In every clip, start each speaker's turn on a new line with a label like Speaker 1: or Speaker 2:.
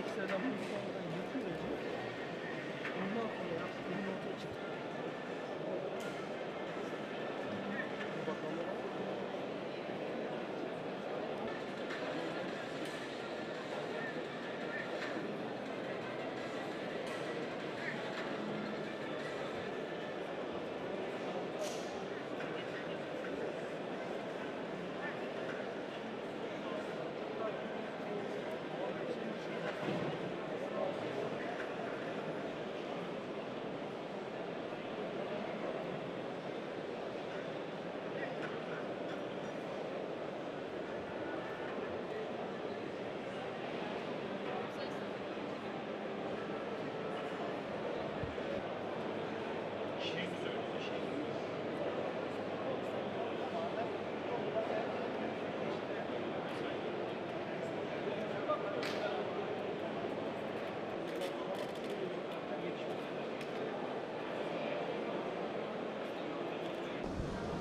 Speaker 1: ekstradan bir sonradan yapıyor. Ondan sonra yaptığım ortaya çıktı.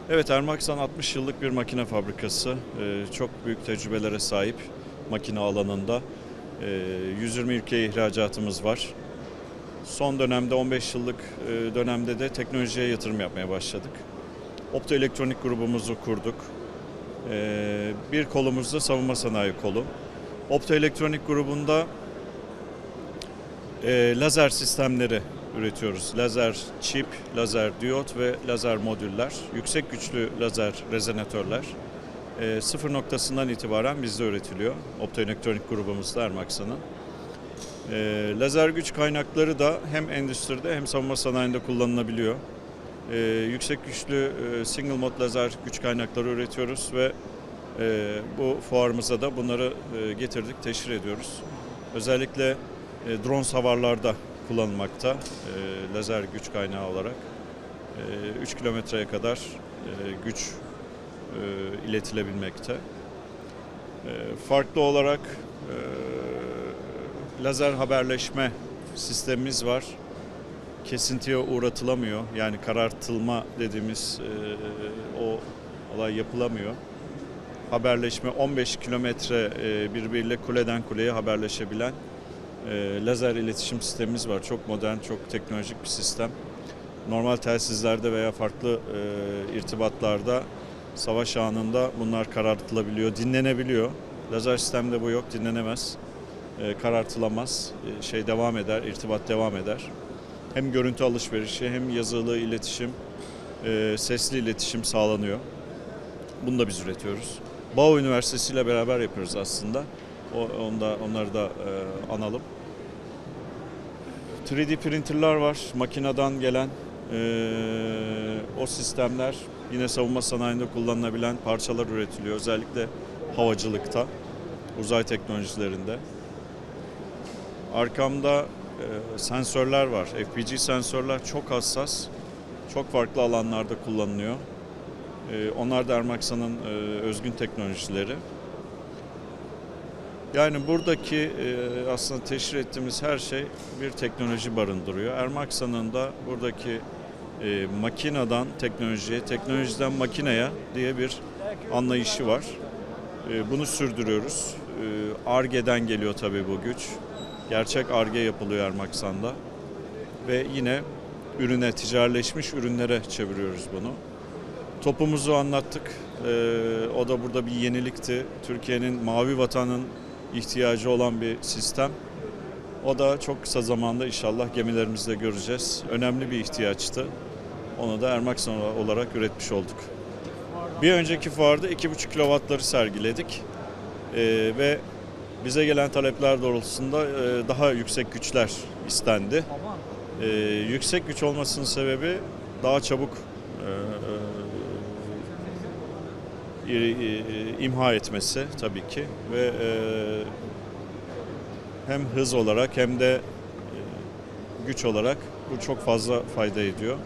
Speaker 2: Evet Ermaksan 60 yıllık bir makine fabrikası. Ee, Çok büyük tecrübelere sahip makine alanında. Ee, 120 ülkeye ihracatımız var. Son dönemde 15 yıllık e, dönemde de teknolojiye yatırım yapmaya başladık. Optoelektronik grubumuzu kurduk. Ee, Bir kolumuz da savunma sanayi kolu. Optoelektronik grubunda e, lazer sistemleri üretiyoruz. Lazer çip, lazer diyot ve lazer modüller. Yüksek güçlü lazer rezonatörler. E, sıfır noktasından itibaren bizde üretiliyor. Optoelektronik grubumuzda Ermaksa'nın. E, lazer güç kaynakları da hem endüstride hem savunma sanayinde kullanılabiliyor. E, yüksek güçlü e, single mod lazer güç kaynakları üretiyoruz ve e, bu fuarımıza da bunları e, getirdik, teşhir ediyoruz. Özellikle e, drone savarlarda kullanılmakta e, lazer güç kaynağı olarak. E, 3 kilometreye kadar e, güç e, iletilebilmekte. E, farklı olarak e, lazer haberleşme sistemimiz var. Kesintiye uğratılamıyor. Yani karartılma dediğimiz e, o olay yapılamıyor. Haberleşme 15 kilometre e, birbiriyle kuleden kuleye haberleşebilen e, lazer iletişim sistemimiz var. Çok modern, çok teknolojik bir sistem. Normal telsizlerde veya farklı e, irtibatlarda savaş anında bunlar karartılabiliyor, dinlenebiliyor. Lazer sistemde bu yok, dinlenemez, e, karartılamaz, e, şey devam eder, irtibat devam eder. Hem görüntü alışverişi hem yazılı iletişim, e, sesli iletişim sağlanıyor. Bunu da biz üretiyoruz. Bağ Üniversitesi ile beraber yapıyoruz aslında. Onda, onları da e, analım. 3D printerlar var, makineden gelen e, o sistemler yine savunma sanayinde kullanılabilen parçalar üretiliyor. Özellikle havacılıkta, uzay teknolojilerinde. Arkamda e, sensörler var. FPG sensörler çok hassas, çok farklı alanlarda kullanılıyor. E, onlar da Ermaksa'nın e, özgün teknolojileri. Yani buradaki e, aslında teşhir ettiğimiz her şey bir teknoloji barındırıyor. Ermaksa'nın da buradaki e, makineden teknolojiye, teknolojiden makineye diye bir anlayışı var. E, bunu sürdürüyoruz. Arge'den geliyor tabii bu güç. Gerçek Arge yapılıyor Ermaksan'da. Ve yine ürüne, ticaretleşmiş ürünlere çeviriyoruz bunu. Topumuzu anlattık. O da burada bir yenilikti. Türkiye'nin mavi vatanın ihtiyacı olan bir sistem. O da çok kısa zamanda inşallah gemilerimizde göreceğiz. Önemli bir ihtiyaçtı. Onu da Ermaksan olarak üretmiş olduk. Bir önceki fuarda 2,5 kilowattları sergiledik. Ee, ve bize gelen talepler doğrultusunda e, daha yüksek güçler istendi. Ee, yüksek güç olmasının sebebi daha çabuk e, e, imha etmesi tabii ki ve e, hem hız olarak hem de e, güç olarak bu çok fazla fayda ediyor.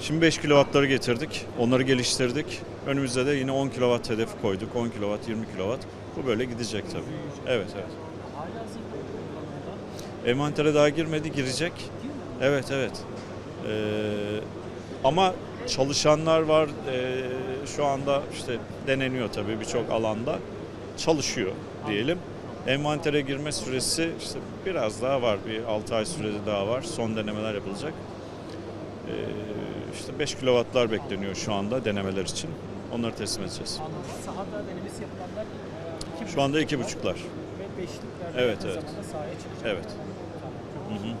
Speaker 2: Şimdi 5 kilowattları getirdik, onları geliştirdik. Önümüzde de yine 10 kilowatt hedefi koyduk. 10 kilowatt, 20 kilowatt. Bu böyle gidecek tabii. Evet, evet. Envantere daha girmedi, girecek. Evet evet. Ee, ama çalışanlar var. Ee, şu anda işte deneniyor tabii birçok alanda. Çalışıyor diyelim. Envantere girme süresi işte biraz daha var. Bir 6 ay sürede daha var. Son denemeler yapılacak. Ee, işte 5 kilowattlar bekleniyor şu anda denemeler için. Onları teslim edeceğiz.
Speaker 1: Anladım. Sahada denemesi yapılanlar e, iki
Speaker 2: Şu anda iki buçuklar.
Speaker 1: Ve beşlikler
Speaker 2: Evet, evet.
Speaker 1: sahaya çıkacak.
Speaker 2: Evet. Hı hı.